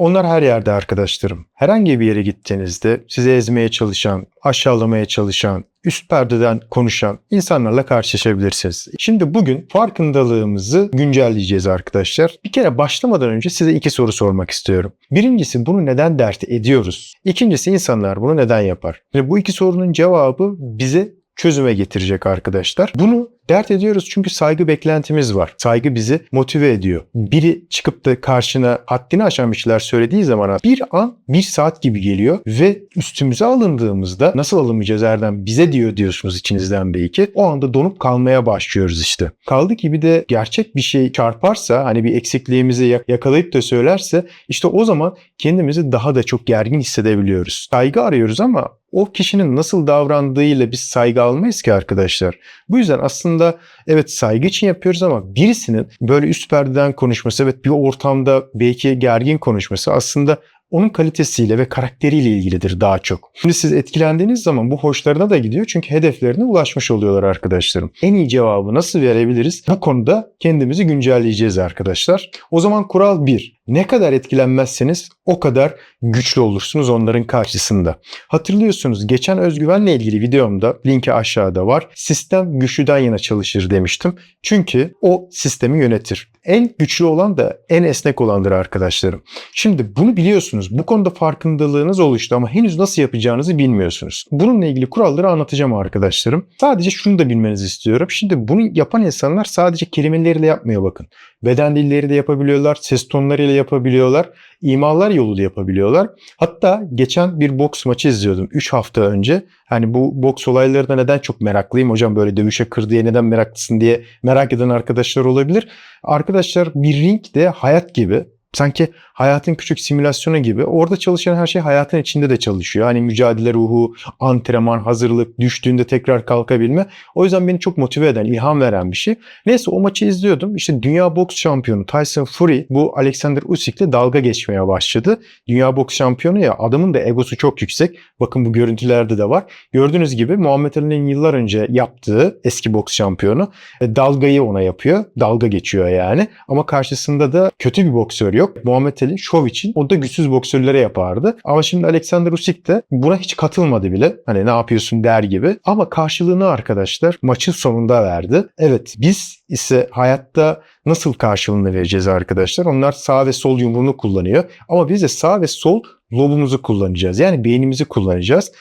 Onlar her yerde arkadaşlarım. Herhangi bir yere gittiğinizde sizi ezmeye çalışan, aşağılamaya çalışan, üst perdeden konuşan insanlarla karşılaşabilirsiniz. Şimdi bugün farkındalığımızı güncelleyeceğiz arkadaşlar. Bir kere başlamadan önce size iki soru sormak istiyorum. Birincisi bunu neden dert ediyoruz? İkincisi insanlar bunu neden yapar? Şimdi bu iki sorunun cevabı bize çözüme getirecek arkadaşlar. Bunu dert ediyoruz çünkü saygı beklentimiz var. Saygı bizi motive ediyor. Biri çıkıp da karşına haddini aşan bir şeyler söylediği zaman bir an bir saat gibi geliyor ve üstümüze alındığımızda nasıl alınmayacağız Erdem bize diyor diyorsunuz içinizden belki. O anda donup kalmaya başlıyoruz işte. Kaldı ki bir de gerçek bir şey çarparsa hani bir eksikliğimizi yakalayıp da söylerse işte o zaman kendimizi daha da çok gergin hissedebiliyoruz. Saygı arıyoruz ama o kişinin nasıl davrandığıyla biz saygı almayız ki arkadaşlar. Bu yüzden aslında evet saygı için yapıyoruz ama birisinin böyle üst perdeden konuşması, evet bir ortamda belki gergin konuşması aslında onun kalitesiyle ve karakteriyle ilgilidir daha çok. Şimdi siz etkilendiğiniz zaman bu hoşlarına da gidiyor çünkü hedeflerine ulaşmış oluyorlar arkadaşlarım. En iyi cevabı nasıl verebiliriz? Bu konuda kendimizi güncelleyeceğiz arkadaşlar. O zaman kural 1. Ne kadar etkilenmezseniz o kadar güçlü olursunuz onların karşısında. Hatırlıyorsunuz geçen özgüvenle ilgili videomda linki aşağıda var. Sistem güçlüden yana çalışır demiştim. Çünkü o sistemi yönetir. En güçlü olan da en esnek olandır arkadaşlarım. Şimdi bunu biliyorsunuz. Bu konuda farkındalığınız oluştu ama henüz nasıl yapacağınızı bilmiyorsunuz. Bununla ilgili kuralları anlatacağım arkadaşlarım. Sadece şunu da bilmenizi istiyorum. Şimdi bunu yapan insanlar sadece kelimeleriyle yapmıyor bakın. Beden dilleri de yapabiliyorlar, ses tonlarıyla yapabiliyorlar, imalar yoluyla yapabiliyorlar. Hatta geçen bir boks maçı izliyordum 3 hafta önce. Hani bu boks olaylarına neden çok meraklıyım hocam böyle dövüşe kır diye neden meraklısın diye merak eden arkadaşlar olabilir. Arkadaşlar bir ring de hayat gibi. Sanki hayatın küçük simülasyonu gibi. Orada çalışan her şey hayatın içinde de çalışıyor. Hani mücadele ruhu, antrenman, hazırlık, düştüğünde tekrar kalkabilme. O yüzden beni çok motive eden, ilham veren bir şey. Neyse o maçı izliyordum. İşte dünya boks şampiyonu Tyson Fury bu Alexander Usyk'le dalga geçmeye başladı. Dünya boks şampiyonu ya adamın da egosu çok yüksek. Bakın bu görüntülerde de var. Gördüğünüz gibi Muhammed Ali'nin yıllar önce yaptığı eski boks şampiyonu e, dalgayı ona yapıyor. Dalga geçiyor yani. Ama karşısında da kötü bir boksör yok. Muhammed Ali şov için o da güçsüz boksörlere yapardı. Ama şimdi Alexander Usyk de buna hiç katılmadı bile. Hani ne yapıyorsun der gibi. Ama karşılığını arkadaşlar maçın sonunda verdi. Evet biz ise hayatta nasıl karşılığını vereceğiz arkadaşlar? Onlar sağ ve sol yumruğunu kullanıyor. Ama biz de sağ ve sol lobumuzu kullanacağız. Yani beynimizi kullanacağız.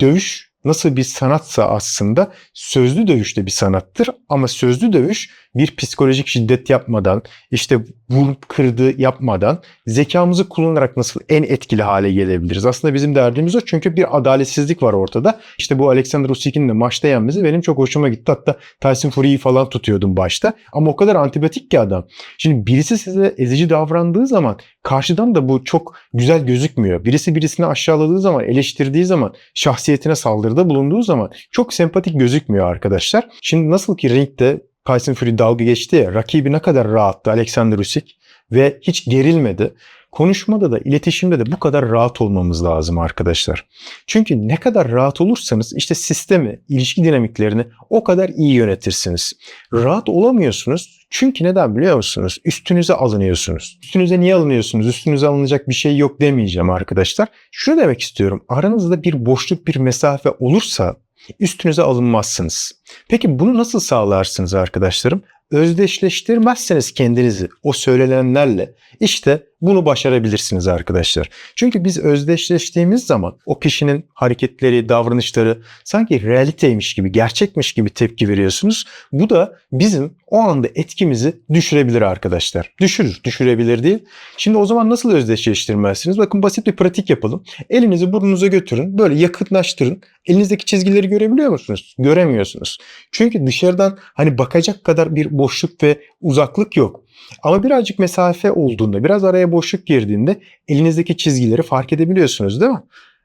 Dövüş nasıl bir sanatsa aslında sözlü dövüş de bir sanattır ama sözlü dövüş bir psikolojik şiddet yapmadan, işte vurup kırdı yapmadan zekamızı kullanarak nasıl en etkili hale gelebiliriz? Aslında bizim derdimiz o çünkü bir adaletsizlik var ortada. İşte bu Alexander Usyk'in de maçta yenmesi benim çok hoşuma gitti. Hatta Tyson Fury'yi falan tutuyordum başta. Ama o kadar antipatik ki adam. Şimdi birisi size ezici davrandığı zaman karşıdan da bu çok güzel gözükmüyor. Birisi birisini aşağıladığı zaman, eleştirdiği zaman, şahsiyetine saldırıda bulunduğu zaman çok sempatik gözükmüyor arkadaşlar. Şimdi nasıl ki ringde Tyson Fury dalga geçti ya rakibi ne kadar rahattı Alexander Usyk ve hiç gerilmedi. Konuşmada da iletişimde de bu kadar rahat olmamız lazım arkadaşlar. Çünkü ne kadar rahat olursanız işte sistemi, ilişki dinamiklerini o kadar iyi yönetirsiniz. Rahat olamıyorsunuz çünkü neden biliyor musunuz? Üstünüze alınıyorsunuz. Üstünüze niye alınıyorsunuz? Üstünüze alınacak bir şey yok demeyeceğim arkadaşlar. Şunu demek istiyorum. Aranızda bir boşluk, bir mesafe olursa üstünüze alınmazsınız. Peki bunu nasıl sağlarsınız arkadaşlarım? Özdeşleştirmezseniz kendinizi o söylenenlerle işte bunu başarabilirsiniz arkadaşlar. Çünkü biz özdeşleştiğimiz zaman o kişinin hareketleri, davranışları sanki realiteymiş gibi, gerçekmiş gibi tepki veriyorsunuz. Bu da bizim o anda etkimizi düşürebilir arkadaşlar. Düşürür, düşürebilir değil. Şimdi o zaman nasıl özdeşleştirmezsiniz? Bakın basit bir pratik yapalım. Elinizi burnunuza götürün, böyle yakınlaştırın. Elinizdeki çizgileri görebiliyor musunuz? Göremiyorsunuz. Çünkü dışarıdan hani bakacak kadar bir boşluk ve uzaklık yok. Ama birazcık mesafe olduğunda, biraz araya boşluk girdiğinde elinizdeki çizgileri fark edebiliyorsunuz değil mi?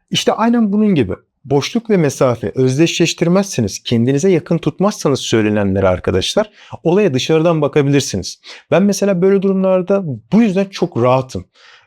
İşte aynen bunun gibi. Boşluk ve mesafe özdeşleştirmezseniz, kendinize yakın tutmazsanız söylenenleri arkadaşlar, olaya dışarıdan bakabilirsiniz. Ben mesela böyle durumlarda bu yüzden çok rahatım.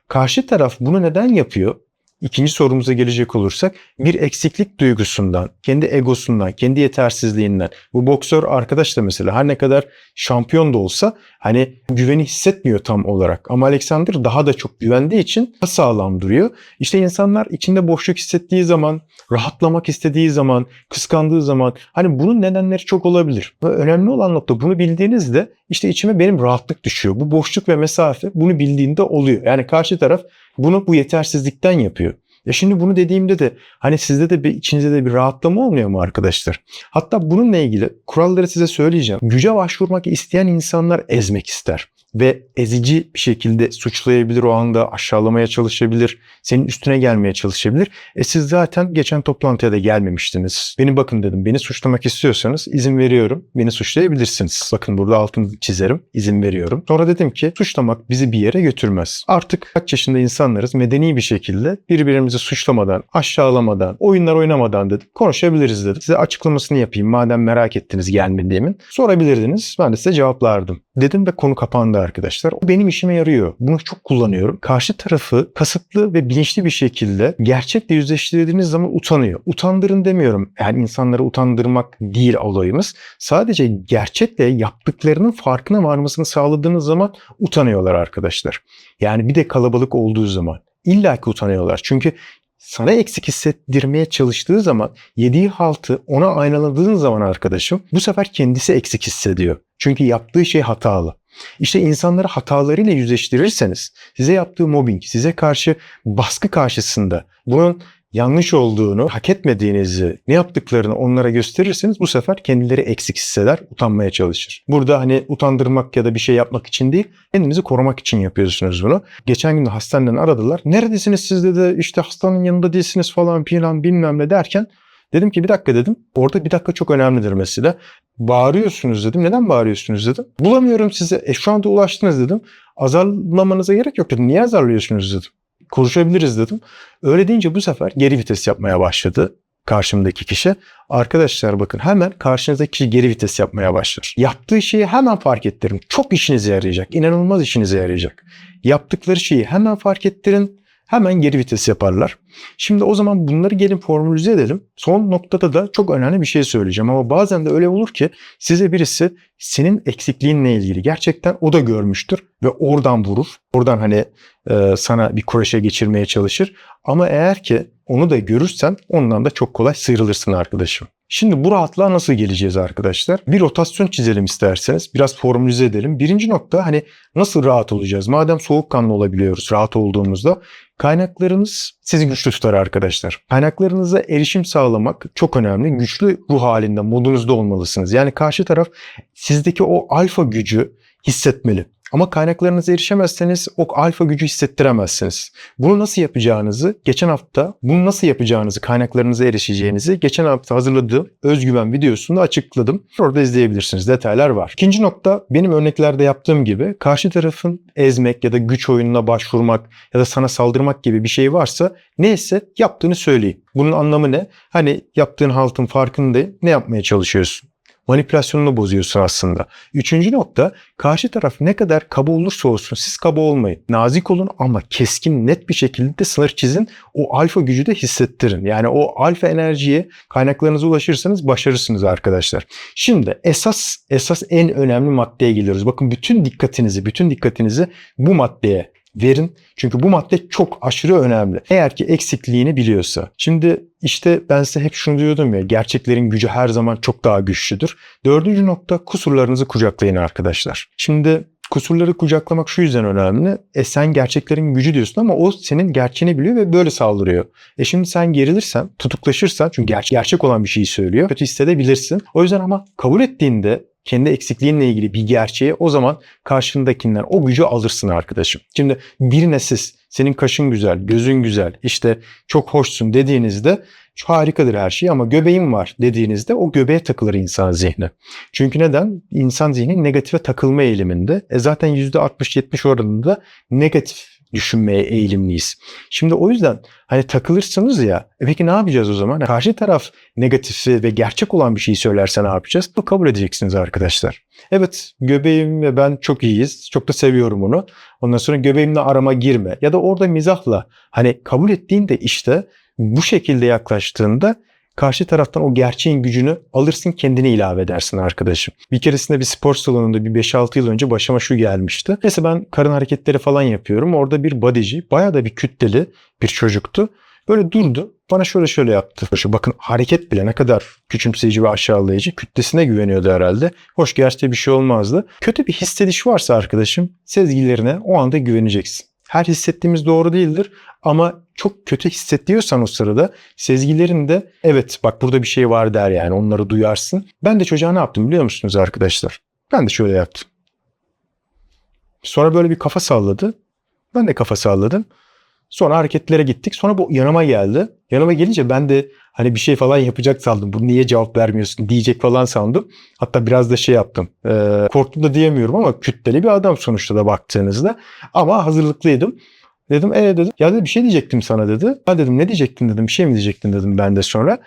Karşı taraf bunu neden yapıyor? İkinci sorumuza gelecek olursak bir eksiklik duygusundan, kendi egosundan, kendi yetersizliğinden. Bu boksör arkadaş da mesela her ne kadar şampiyon da olsa hani güveni hissetmiyor tam olarak. Ama Alexander daha da çok güvendiği için sağlam duruyor. İşte insanlar içinde boşluk hissettiği zaman, rahatlamak istediği zaman, kıskandığı zaman hani bunun nedenleri çok olabilir. Ve önemli olan nokta bunu bildiğinizde işte içime benim rahatlık düşüyor. Bu boşluk ve mesafe bunu bildiğinde oluyor. Yani karşı taraf bunu bu yetersizlikten yapıyor. Ya şimdi bunu dediğimde de hani sizde de bir içinizde de bir rahatlama olmuyor mu arkadaşlar? Hatta bununla ilgili kuralları size söyleyeceğim. Güce başvurmak isteyen insanlar ezmek ister ve ezici bir şekilde suçlayabilir o anda, aşağılamaya çalışabilir, senin üstüne gelmeye çalışabilir. E siz zaten geçen toplantıya da gelmemiştiniz. Beni bakın dedim, beni suçlamak istiyorsanız izin veriyorum, beni suçlayabilirsiniz. Bakın burada altını çizerim, izin veriyorum. Sonra dedim ki suçlamak bizi bir yere götürmez. Artık kaç yaşında insanlarız, medeni bir şekilde birbirimizi suçlamadan, aşağılamadan, oyunlar oynamadan dedim, konuşabiliriz dedim. Size açıklamasını yapayım madem merak ettiniz gelmediğimin. Sorabilirdiniz, ben de size cevaplardım. Dedim ve konu kapandı arkadaşlar. O benim işime yarıyor. Bunu çok kullanıyorum. Karşı tarafı kasıtlı ve bilinçli bir şekilde gerçekle yüzleştirdiğiniz zaman utanıyor. Utandırın demiyorum. Yani insanları utandırmak değil olayımız. Sadece gerçekle yaptıklarının farkına varmasını sağladığınız zaman utanıyorlar arkadaşlar. Yani bir de kalabalık olduğu zaman. İlla ki utanıyorlar. Çünkü sana eksik hissettirmeye çalıştığı zaman yediği haltı ona aynaladığın zaman arkadaşım bu sefer kendisi eksik hissediyor. Çünkü yaptığı şey hatalı. İşte insanları hatalarıyla yüzleştirirseniz size yaptığı mobbing, size karşı baskı karşısında bunun yanlış olduğunu, hak etmediğinizi, ne yaptıklarını onlara gösterirseniz bu sefer kendileri eksik hisseder, utanmaya çalışır. Burada hani utandırmak ya da bir şey yapmak için değil, kendinizi korumak için yapıyorsunuz bunu. Geçen gün de hastaneden aradılar. Neredesiniz siz dedi, işte hastanın yanında değilsiniz falan filan bilmem ne derken Dedim ki bir dakika dedim. Orada bir dakika çok önemlidir mesela. Bağırıyorsunuz dedim. Neden bağırıyorsunuz dedim. Bulamıyorum size. E şu anda ulaştınız dedim. Azarlamanıza gerek yok dedim. Niye azarlıyorsunuz dedim. Konuşabiliriz dedim. Öyle deyince bu sefer geri vites yapmaya başladı karşımdaki kişi. Arkadaşlar bakın hemen karşınızdaki kişi geri vites yapmaya başlar. Yaptığı şeyi hemen fark ettirin. Çok işinize yarayacak. İnanılmaz işinize yarayacak. Yaptıkları şeyi hemen fark ettirin hemen geri vites yaparlar. Şimdi o zaman bunları gelin formülize edelim. Son noktada da çok önemli bir şey söyleyeceğim ama bazen de öyle olur ki size birisi senin eksikliğinle ilgili gerçekten o da görmüştür ve oradan vurur. Oradan hani e, sana bir kureşe geçirmeye çalışır. Ama eğer ki onu da görürsen ondan da çok kolay sıyrılırsın arkadaşım. Şimdi bu rahatlığa nasıl geleceğiz arkadaşlar? Bir rotasyon çizelim isterseniz. Biraz formülize edelim. Birinci nokta hani nasıl rahat olacağız? Madem soğukkanlı olabiliyoruz rahat olduğumuzda kaynaklarınız sizi güçlü tutar arkadaşlar. Kaynaklarınıza erişim sağlamak çok önemli. Güçlü ruh halinde, modunuzda olmalısınız. Yani karşı taraf sizdeki o alfa gücü hissetmeli. Ama kaynaklarınıza erişemezseniz o alfa gücü hissettiremezsiniz. Bunu nasıl yapacağınızı geçen hafta bunu nasıl yapacağınızı kaynaklarınıza erişeceğinizi geçen hafta hazırladığım özgüven videosunda açıkladım. Orada izleyebilirsiniz. Detaylar var. İkinci nokta benim örneklerde yaptığım gibi karşı tarafın ezmek ya da güç oyununa başvurmak ya da sana saldırmak gibi bir şey varsa neyse yaptığını söyleyin. Bunun anlamı ne? Hani yaptığın haltın farkındayım. Ne yapmaya çalışıyorsun? Manipülasyonunu bozuyorsun aslında. Üçüncü nokta karşı taraf ne kadar kaba olursa olsun siz kaba olmayın. Nazik olun ama keskin net bir şekilde de sınır çizin. O alfa gücü de hissettirin. Yani o alfa enerjiye kaynaklarınıza ulaşırsanız başarırsınız arkadaşlar. Şimdi esas esas en önemli maddeye geliyoruz. Bakın bütün dikkatinizi bütün dikkatinizi bu maddeye verin. Çünkü bu madde çok aşırı önemli. Eğer ki eksikliğini biliyorsa. Şimdi işte ben size hep şunu diyordum ya gerçeklerin gücü her zaman çok daha güçlüdür. Dördüncü nokta kusurlarınızı kucaklayın arkadaşlar. Şimdi kusurları kucaklamak şu yüzden önemli. E sen gerçeklerin gücü diyorsun ama o senin gerçeğini biliyor ve böyle saldırıyor. E şimdi sen gerilirsen, tutuklaşırsan çünkü ger- gerçek olan bir şeyi söylüyor. Kötü hissedebilirsin. O yüzden ama kabul ettiğinde kendi eksikliğinle ilgili bir gerçeği o zaman karşındakinden o gücü alırsın arkadaşım. Şimdi birine siz senin kaşın güzel, gözün güzel, işte çok hoşsun dediğinizde harikadır her şey ama göbeğim var dediğinizde o göbeğe takılır insan zihni. Çünkü neden? İnsan zihni negatife takılma eğiliminde. E zaten %60-70 oranında negatif düşünmeye eğilimliyiz. Şimdi o yüzden hani takılırsanız ya e peki ne yapacağız o zaman? Karşı taraf negatifi ve gerçek olan bir şeyi söylerse ne yapacağız? Bu kabul edeceksiniz arkadaşlar. Evet göbeğim ve ben çok iyiyiz. Çok da seviyorum onu. Ondan sonra göbeğimle arama girme. Ya da orada mizahla hani kabul ettiğinde işte bu şekilde yaklaştığında karşı taraftan o gerçeğin gücünü alırsın kendine ilave edersin arkadaşım. Bir keresinde bir spor salonunda bir 5-6 yıl önce başıma şu gelmişti. Neyse ben karın hareketleri falan yapıyorum. Orada bir bodyci bayağı da bir kütleli bir çocuktu. Böyle durdu. Bana şöyle şöyle yaptı. Şu bakın hareket bile ne kadar küçümseyici ve aşağılayıcı. Kütlesine güveniyordu herhalde. Hoş gerçekte bir şey olmazdı. Kötü bir hissediş varsa arkadaşım sezgilerine o anda güveneceksin. Her hissettiğimiz doğru değildir ama çok kötü hissediyorsan o sırada sezgilerin de evet bak burada bir şey var der yani onları duyarsın. Ben de çocuğa ne yaptım biliyor musunuz arkadaşlar? Ben de şöyle yaptım. Sonra böyle bir kafa salladı. Ben de kafa salladım. Sonra hareketlere gittik. Sonra bu yanıma geldi. Yanıma gelince ben de hani bir şey falan yapacak sandım. Bu niye cevap vermiyorsun diyecek falan sandım. Hatta biraz da şey yaptım. Ee, korktum da diyemiyorum ama kütleli bir adam sonuçta da baktığınızda. Ama hazırlıklıydım. Dedim e dedim. Ya dedi bir şey diyecektim sana dedi. Ha dedim ne diyecektin dedim. Bir şey mi diyecektin dedim ben de sonra.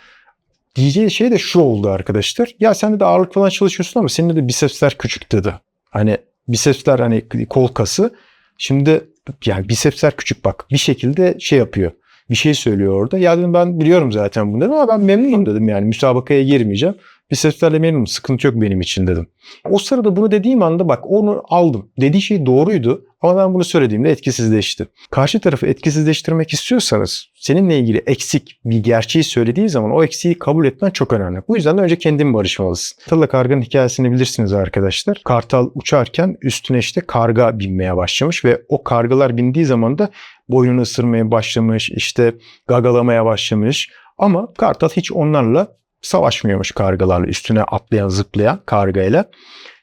Diyeceği şey de şu oldu arkadaşlar. Ya sen de ağırlık falan çalışıyorsun ama senin de bisepsler küçük dedi. Hani bisepsler hani kol kası. Şimdi yani bisepsler küçük bak bir şekilde şey yapıyor. Bir şey söylüyor orada. Ya dedim ben biliyorum zaten bunu dedim ama ben memnunum dedim yani müsabakaya girmeyeceğim. Bisepslerle memnunum sıkıntı yok benim için dedim. O sırada bunu dediğim anda bak onu aldım. Dediği şey doğruydu ama ben bunu söylediğimde etkisizleşti. Karşı tarafı etkisizleştirmek istiyorsanız seninle ilgili eksik bir gerçeği söylediği zaman o eksiği kabul etmen çok önemli. Bu yüzden de önce kendin barışmalısın. Kartal'la karganın hikayesini bilirsiniz arkadaşlar. Kartal uçarken üstüne işte karga binmeye başlamış ve o kargalar bindiği zaman da boynunu ısırmaya başlamış, işte gagalamaya başlamış. Ama Kartal hiç onlarla savaşmıyormuş kargalarla üstüne atlayan zıplayan kargayla.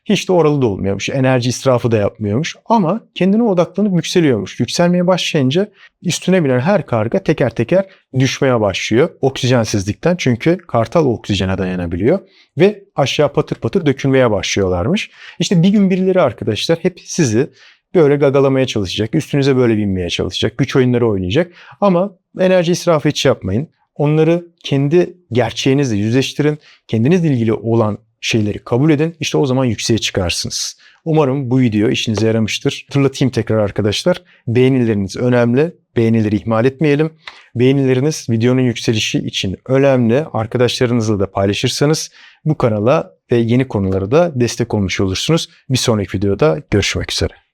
Hiç de oralı da olmuyormuş. Enerji israfı da yapmıyormuş. Ama kendine odaklanıp yükseliyormuş. Yükselmeye başlayınca üstüne binen her karga teker teker düşmeye başlıyor. Oksijensizlikten çünkü kartal oksijene dayanabiliyor. Ve aşağı patır patır dökülmeye başlıyorlarmış. İşte bir gün birileri arkadaşlar hep sizi böyle gagalamaya çalışacak. Üstünüze böyle binmeye çalışacak. Güç oyunları oynayacak. Ama enerji israfı hiç yapmayın. Onları kendi gerçeğinizle yüzleştirin. Kendinizle ilgili olan şeyleri kabul edin. İşte o zaman yükseğe çıkarsınız. Umarım bu video işinize yaramıştır. Hatırlatayım tekrar arkadaşlar. Beğenileriniz önemli. Beğenileri ihmal etmeyelim. Beğenileriniz videonun yükselişi için önemli. Arkadaşlarınızla da paylaşırsanız bu kanala ve yeni konulara da destek olmuş olursunuz. Bir sonraki videoda görüşmek üzere.